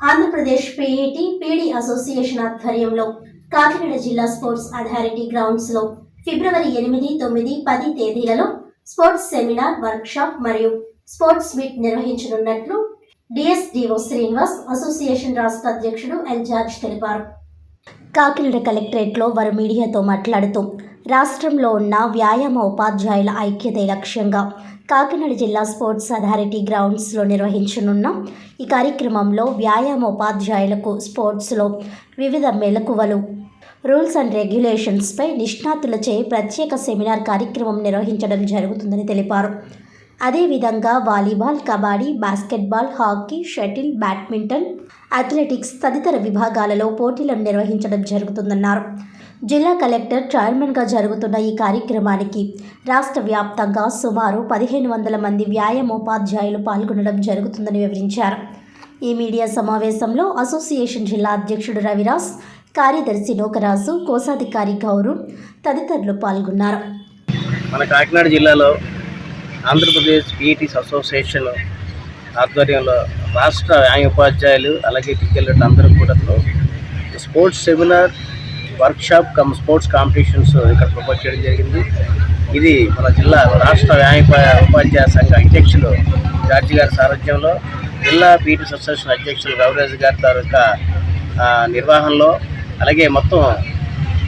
Andhra Pradesh PET PD association ఆధ్వర్యంలో కాకినాడ జిల్లా sports authority గ్రౌండ్స్లో ఫిబ్రవరి ఎనిమిది తొమ్మిది పది తేదీలలో స్పోర్ట్స్ సెమినార్ వర్క్షాప్ మరియు స్పోర్ట్స్ మీట్ నిర్వహించనున్నట్లు డిఎస్డిఓ శ్రీనివాస్ అసోసియేషన్ రాష్ట్ర అధ్యక్షుడు ఎల్ జార్జ్ తెలిపారు. కాకినాడ కలెక్టరేట్లో వారు మీడియాతో మాట్లాడుతూ రాష్ట్రంలో ఉన్న వ్యాయామ ఉపాధ్యాయుల ఐక్యతే లక్ష్యంగా కాకినాడ జిల్లా స్పోర్ట్స్ అథారిటీ గ్రౌండ్స్లో నిర్వహించనున్న ఈ కార్యక్రమంలో వ్యాయామ ఉపాధ్యాయులకు స్పోర్ట్స్లో వివిధ మెలకువలు రూల్స్ అండ్ రెగ్యులేషన్స్పై నిష్ణాతులచే ప్రత్యేక సెమినార్ కార్యక్రమం నిర్వహించడం జరుగుతుందని తెలిపారు. అదేవిధంగా volleyball kabaddi basketball hockey shuttle badminton athletics తదితర విభాగాలలో పోటీలను నిర్వహించడం జరుగుతుందన్నారు. జిల్లా కలెక్టర్ చైర్మన్గా జరుగుతున్న ఈ కార్యక్రమానికి రాష్ట్ర వ్యాప్తంగా సుమారు పదిహేను వందల మంది వ్యాయామోపాధ్యాయులు పాల్గొనడం జరుగుతుందని వివరించారు. ఈ మీడియా సమావేశంలో అసోసియేషన్ జిల్లా అధ్యక్షుడు రవిరాజ్ కార్యదర్శి నోకరాజు కోశాధికారి గౌరు తదితరులు పాల్గొన్నారు. మన కాకినాడ జిల్లాలో ఆంధ్రప్రదేశ్ పీఈటీస్ అసోసియేషన్ ఆధ్వర్యంలో రాష్ట్ర వ్యాయామ ఉపాధ్యాయులు అలాగే టీచర్లు అందరూ కూడా sports seminar workshop cum sports competitions ఇక్కడ ప్రపోజ్ చేయడం జరిగింది. ఇది మన జిల్లా రాష్ట్ర వ్యాయామ ఉపాధ్యాయ సంఘ అధ్యక్షులు జార్జి గారి సారథ్యంలో జిల్లా పీటీ అసోసియేషన్ అధ్యక్షులు రవిరాజు గారి తాలూకా నిర్వహణలో అలాగే మొత్తం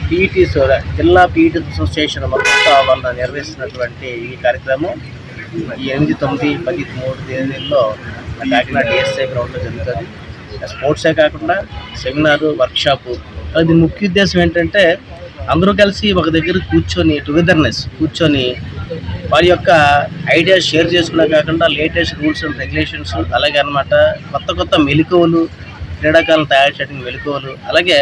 పీఈటీస్ జిల్లా పీఈటీ అసోసియేషన్ మొత్తం వాళ్ళు నిర్వహిస్తున్నటువంటి ఈ కార్యక్రమం. ఈ ఎనిమిది తొమ్మిది పది మూడు తేదీల్లో కాకినాడ డిఎస్ఐ గ్రౌండ్లో జరుగుతుంది. స్పోర్ట్సే కాకుండా సెమినారు వర్క్షాపు. అది ముఖ్య ఉద్దేశం ఏంటంటే అందరూ కలిసి ఒక దగ్గర కూర్చొని టుగెదర్నెస్ కూర్చొని వారి యొక్క ఐడియాస్ షేర్ చేసుకునే కాకుండా లేటెస్ట్ రూల్స్ అండ్ రెగ్యులేషన్స్ అలాగే అన్నమాట. కొత్త కొత్త మెలకువలు క్రీడాకారులు తయారు చేయడానికి మెలకువలు అలాగే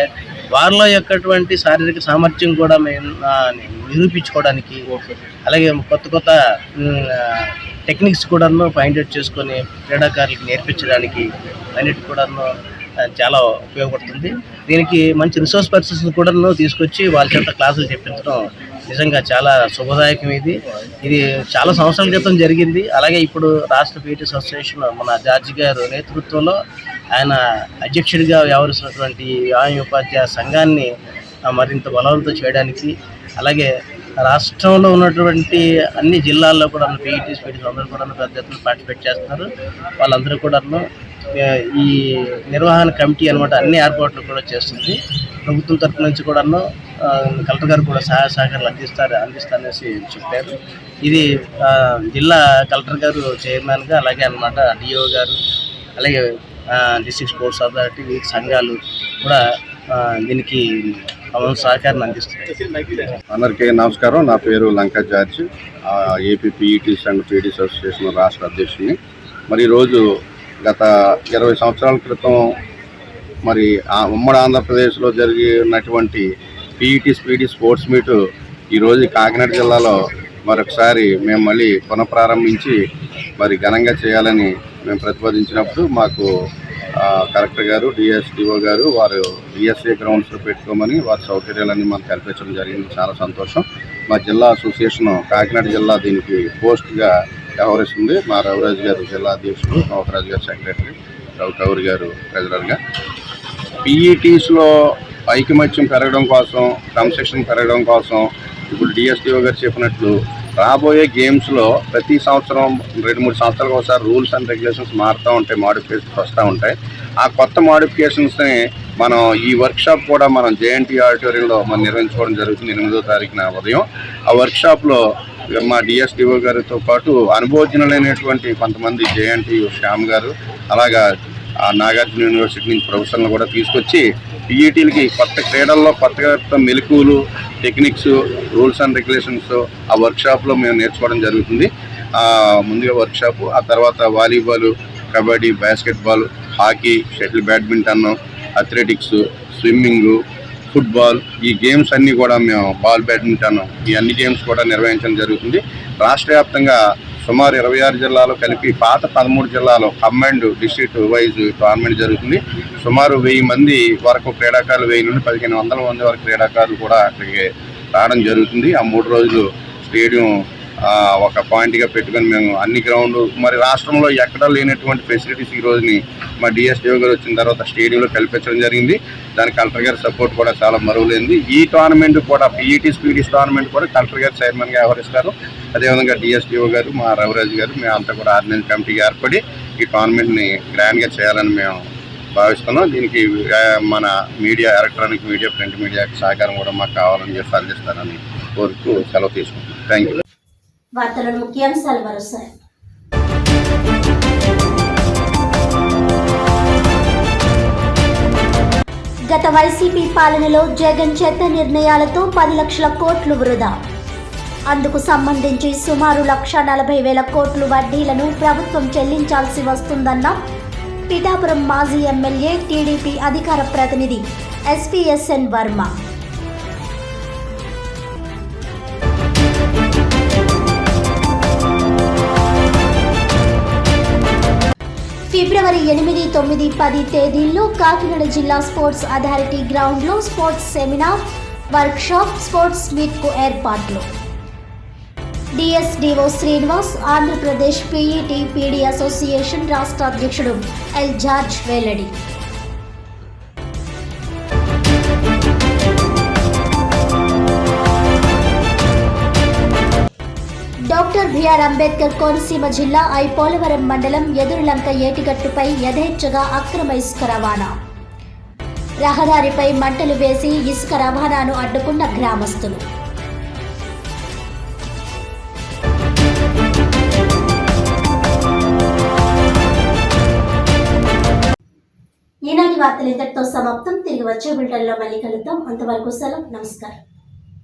వారిలో యొక్కటువంటి శారీరక సామర్థ్యం కూడా మేము నిరూపించుకోవడానికి అలాగే కొత్త కొత్త టెక్నిక్స్ కూడాను ఫైండ్ అవుట్ చేసుకొని క్రీడాకారులకు నేర్పించడానికి అన్నిటి కూడాను చాలా ఉపయోగపడుతుంది. దీనికి మంచి రిసోర్స్ పర్సన్స్ కూడాను తీసుకొచ్చి వాళ్ళ చేత క్లాసులు చెప్పించడం నిజంగా చాలా శుభదాయకం ఇది. ఇది చాలా సంవత్సరాల క్రితం జరిగింది. అలాగే ఇప్పుడు రాష్ట్ర పీటీ అసోసియేషన్ మన జార్జి గారు నేతృత్వంలో ఆయన అధ్యక్షుడిగా వ్యవహరిస్తున్నటువంటి వ్యాయామ ఉపాధ్యాయ సంఘాన్ని మరింత బలవంతం చేయడానికి అలాగే రాష్ట్రంలో ఉన్నటువంటి అన్ని జిల్లాల్లో కూడా పీఈటీస్ పీటీస్ అందరూ కూడా పెద్ద ఎత్తున పార్టిసిపేట్ చేస్తున్నారు. వాళ్ళందరూ కూడా ఈ నిర్వహణ కమిటీ అనమాట అన్ని ఏర్పాట్లు కూడా చేస్తుంది. ప్రభుత్వం తరపు నుంచి కూడాను కలెక్టర్ గారు కూడా సహాయ సహకారాలు అందిస్తారు అందిస్తారనేసి చెప్పారు. ఇది జిల్లా కలెక్టర్ గారు చైర్మన్గా అలాగే అన్నమాట డిఓ గారు అలాగే డిస్ట్రిక్ట్ స్పోర్ట్స్ అథారిటీ సంఘాలు కూడా దీనికి సహకారం అందిస్తుంది అందరికీ నమస్కారం. నా పేరు Lanka George. AP PETs and PETs association రాష్ట్ర అధ్యక్షుడిని. మరి ఈరోజు గత ఇరవై సంవత్సరాల క్రితం మరి ఆ ఉమ్మడి ఆంధ్రప్రదేశ్లో జరిగినటువంటి పీఈటీస్ పీఈటీ స్పోర్ట్స్ మీటు ఈరోజు కాకినాడ జిల్లాలో మరొకసారి మేము మళ్ళీ పునఃప్రారంభించి మరి ఘనంగా చేయాలని మేము ప్రతిపాదించినప్పుడు మాకు కలెక్టర్ గారు డిఎస్డిఓ గారు వారు డిఎస్ఏ గ్రౌండ్స్లో పెట్టుకోమని వారి సౌకర్యాలన్నీ మనకు కల్పించడం జరిగింది. చాలా సంతోషం. మా జిల్లా అసోసియేషన్ కాకినాడ జిల్లా దీనికి పోస్ట్గా వ్యవహరిస్తుంది. మా రవిరాజు గారు జిల్లా అధ్యక్షుడు నవకరాజు గారు సెక్రటరీ రవి కౌరి గారు ట్రెజరర్గా పీఈటీస్లో ఐకమత్యం పెరగడం కోసం క్రమశిక్షణ పెరగడం కోసం ఇప్పుడు డిఎస్డిఓ గారు చెప్పినట్లు రాబోయే గేమ్స్లో ప్రతి సంవత్సరం రెండు మూడు సంవత్సరాలకు ఒకసారి రూల్స్ అండ్ రెగ్యులేషన్స్ మారుతూ ఉంటాయి మాడిఫికేషన్స్ వస్తూ ఉంటాయి. ఆ కొత్త మాడిఫికేషన్స్ని మనం ఈ వర్క్షాప్ కూడా మనం జేఎన్టీ ఆడిటోరియంలో మనం నిర్వహించుకోవడం జరుగుతుంది ఎనిమిదో తారీఖున ఉదయం. ఆ వర్క్షాప్లో మా డిఎస్డిఓ గారితో పాటు అనుభవజ్ఞులైనటువంటి కొంతమంది జేఎన్టీ శ్యామ్ గారు అలాగా ఆ నాగార్జున యూనివర్సిటీ నుంచి ప్రొఫెసర్లు కూడా తీసుకొచ్చి పీఈటీలకి కొత్త క్రీడల్లో కొత్త మెలకువలు టెక్నిక్స్ రూల్స్ అండ్ రెగ్యులేషన్స్ ఆ వర్క్షాప్లో మేము నేర్చుకోవడం జరుగుతుంది. ముందుగా వర్క్షాప్ ఆ తర్వాత volleyball kabaddi basketball hockey shuttle badminton athletics swimming football ఈ గేమ్స్ అన్నీ కూడా మేము బాల్ బ్యాడ్మింటన్ ఈ అన్ని గేమ్స్ కూడా నిర్వహించడం జరుగుతుంది. రాష్ట్ర వ్యాప్తంగా సుమారు ఇరవై ఆరు జిల్లాలు కలిపి పాత పదమూడు జిల్లాలో కంబైండ్ డిస్ట్రిక్ట్ వైజ్ టోర్నమెంట్ జరుగుతుంది. సుమారు వెయ్యి మంది వరకు క్రీడాకారులు వెయ్యి నుండి పదిహేను వందల మంది వరకు క్రీడాకారులు కూడా అక్కడికి రావడం జరుగుతుంది. ఆ మూడు రోజులు స్టేడియం ఒక పాయింట్గా పెట్టుకొని మేము అన్ని గ్రౌండ్ మరి రాష్ట్రంలో ఎక్కడా లేనటువంటి ఫెసిలిటీస్ ఈ రోజుని మా డిఎస్డిఓ గారు వచ్చిన తర్వాత స్టేడియంలో కల్పించడం జరిగింది. దానికి కలెక్టర్ గారి సపోర్ట్ కూడా చాలా మరువులేంది ఈ టోర్నమెంట్ కూడా పీఈటీ స్పీడీస్ టోర్నమెంట్ కూడా కలెక్టర్ గారు చైర్మన్గా వ్యవహరిస్తారు. అదేవిధంగా డిఎస్డిఓ గారు మా రవిరాజు గారు మేమంతా కూడా ఆర్డినెన్స్ కమిటీకి ఏర్పడి ఈ టోర్నమెంట్ని గ్రాండ్గా చేయాలని మేము భావిస్తున్నాం. దీనికి మన media electronic media print media సహకారం కూడా మాకు కావాలని చెప్పి అందిస్తానని కోరుతూ సెలవు తీసుకుంటున్నాం. థ్యాంక్ యూ వార్తలను ముఖ్యాంశాలు మరోసారి. గత వైసీపీ పాలనలో జగన్ చేత నిర్ణయాలతో పది లక్షల కోట్లు వృధా. అందుకు సంబంధించి సుమారు లక్ష నలభై వేల కోట్లు వడ్డీలను ప్రభుత్వం చెల్లించాల్సి వస్తుందన్న పిఠాపురం మాజీ ఎమ్మెల్యే టీడీపీ అధికార ప్రతినిధి ఎస్పీఎస్ఎన్ వర్మ. ఫిబ్రవరి ఎనిమిది తొమ్మిది పది తేదీల్లో కాకినాడ జిల్లా స్పోర్ట్స్ అథారిటీ గ్రౌండ్లో స్పోర్ట్స్ సెమినార్ వర్క్షాప్ స్పోర్ట్స్ మీట్కు ఏర్పాట్లు. DSDO Srinivas Andhra Pradesh PET PD association రాష్ట్ర అధ్యక్షుడు ఎల్ జార్జ్ వెల్లడి. డాక్టర్ బిఆర్ అంబేద్కర్ కోనసీమ జిల్లా ఐ పోలవరం మండలం ఎదురులంక ఏటిగట్టుపై యథేచ్ఛగా అక్రమ ఇసుక రవాణా. రహదారిపై మంటలు వేసి ఇసుక రవాణాను అడ్డుకున్న గ్రామస్తులు. ఈనాటి వార్తలు ఇంతటితో సమాప్తం. తిరిగి వచ్చే బిల్టన్లో మళ్ళీ కలుద్దాం. అంతవరకు సెలవు. నమస్కారం.